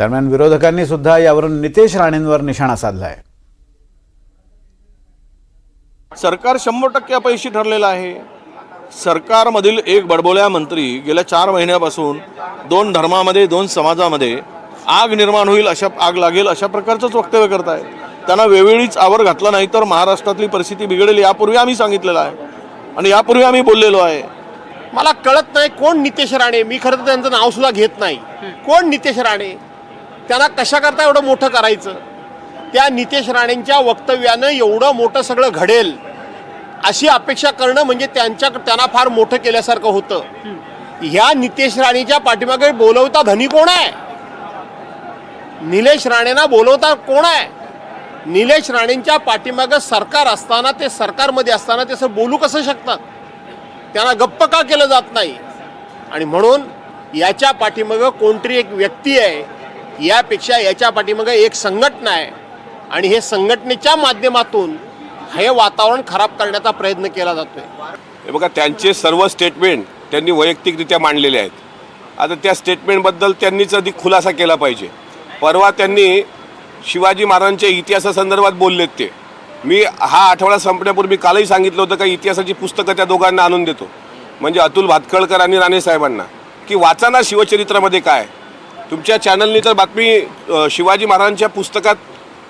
दरम्यान विरोधकांनी सुद्धा यावरून नितेश राणेंवर निशाणा साधलाय. सरकार शंभर टक्के अपयशी ठरलेलं आहे. सरकारमधील एक बडबोल्या मंत्री गेल्या चार महिन्यापासून दोन धर्मामध्ये दोन समाजामध्ये आग निर्माण होईल अशा आग लागेल अशा प्रकारचंच वक्तव्य करत आहे त्यांना वेळोवेळीच आवर घातला नाही तर महाराष्ट्रातली परिस्थिती बिघडेल यापूर्वी आम्ही सांगितलेलं आहे. आणि यापूर्वी आम्ही बोललेलो आहे. मला कळत नाही कोण नितेश राणे. मी खरं तर त्यांचं नाव सुद्धा घेत नाही. कोण नितेश राणे? त्यांना कशा करता एवढं मोठं करायचं? त्या नितेश राणेंच्या वक्तव्यानं एवढं मोठं सगळं घडेल अशी अपेक्षा करणं म्हणजे त्यांच्या त्यांना फार मोठं केल्यासारखं होतं. ह्या नितेश राणेच्या पाठीमागे बोलवता धनी कोण आहे? निलेश राणेंना बोलवता कोण आहे? निलेश राणेंच्या पाठीमागं सरकार असताना ते सरकारमध्ये असताना ते असं बोलू कसं शकतात? त्यांना गप्प का केलं जात नाही? आणि म्हणून याच्या पाठीमागं कोणतरी एक व्यक्ती आहे यापेक्षा याच्या पाठीमागं एक संघटना आहे. आणि हे संघटनेच्या माध्यमातून हे वातावरण खराब करण्याचा प्रयत्न केला जातोय. हे बघा त्यांचे सर्व स्टेटमेंट त्यांनी वैयक्तिकरित्या मांडलेले आहेत. आता त्या स्टेटमेंटबद्दल त्यांनीच अधिक खुलासा केला पाहिजे. परवा त्यांनी शिवाजी महाराजांच्या इतिहासासंदर्भात बोललेत ते. मी हा आठवडा संपण्यापूर्वी कालही सांगितलं होतं का इतिहासाची पुस्तकं त्या दोघांना आणून देतो. म्हणजे अतुल भातखळकर आणि राणे साहेबांना की वाचा ना शिवचरित्रामध्ये काय तुमच्या चॅनलनी तर बातमी शिवाजी महाराजांच्या पुस्तकात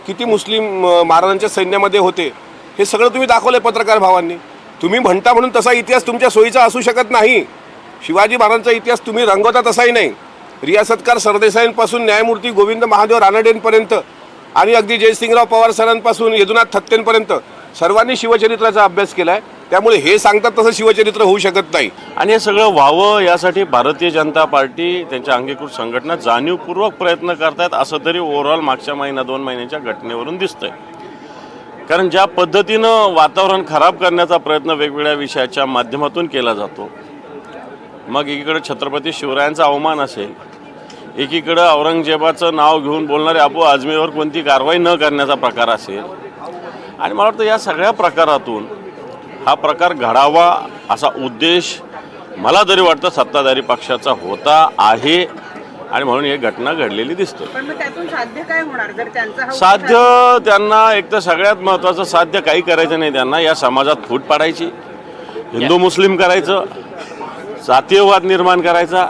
किती मुस्लिम महाराजांच्या सैन्यामध्ये होते हे सगळं तुम्ही दाखवलं पत्रकार भावांनी. तुम्ही म्हणता म्हणून तसा इतिहास तुमच्या सोयीचा असू शकत नाही. शिवाजी महाराजांचा इतिहास तुम्ही रंगवता तसाही नाही. रियासतकार सरदेसाईंपासून न्यायमूर्ती गोविंद महादेव रानडेंपर्यंत आणि अगदी जयसिंगराव पवार सरांपासून यदुनाथ थत्तेंपर्यंत सर्वांनी शिवचरित्राचा अभ्यास केला आहे त्यामुळे हे सांगतात तसं शिवचरित्र होऊ शकत नाही. आणि हे सगळं व्हावं यासाठी भारतीय जनता पार्टी त्यांच्या अंगीकृत संघटना जाणीवपूर्वक प्रयत्न करतायत असं तरी ओव्हरऑल मागच्या महिना दोन महिन्याच्या घटनेवरून दिसतंय. कारण ज्या पद्धतीनं वातावरण खराब करण्याचा प्रयत्न वेगवेगळ्या विषयाच्या माध्यमातून केला जातो मग एकीकडे छत्रपती शिवरायांचा अवमान असेल एकीकडं औरंगजेबाचं नाव घेऊन बोलणारे अबू आजमीवर कोणती कारवाई न करण्याचा प्रकार असेल. आणि मला वाटतं या सगळ्या प्रकारातून हा प्रकार घडावा असा उद्देश मला तरी वाटतं सत्ताधारी पक्षाचा होता आहे आणि म्हणून ही घटना घडलेली दिसते. साध्य त्यांना एक तर सगळ्यात महत्त्वाचं साध्य काही करायचं नाही त्यांना या समाजात फूट पाडायची हिंदू मुस्लिम करायचं जातीयवाद निर्माण करायचा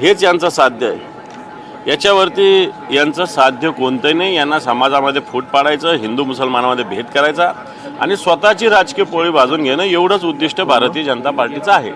हेच यांचं साध्य आहे. याच्यावरती यांचं साध्य कोणतंही नाही यांना समाजामध्ये फूट पाडायचं हिंदू मुसलमानामध्ये भेद करायचा आणि स्वतःची राजकीय पोळी भाजून घेणं एवढंच उद्दिष्ट भारतीय जनता पार्टीचं आहे.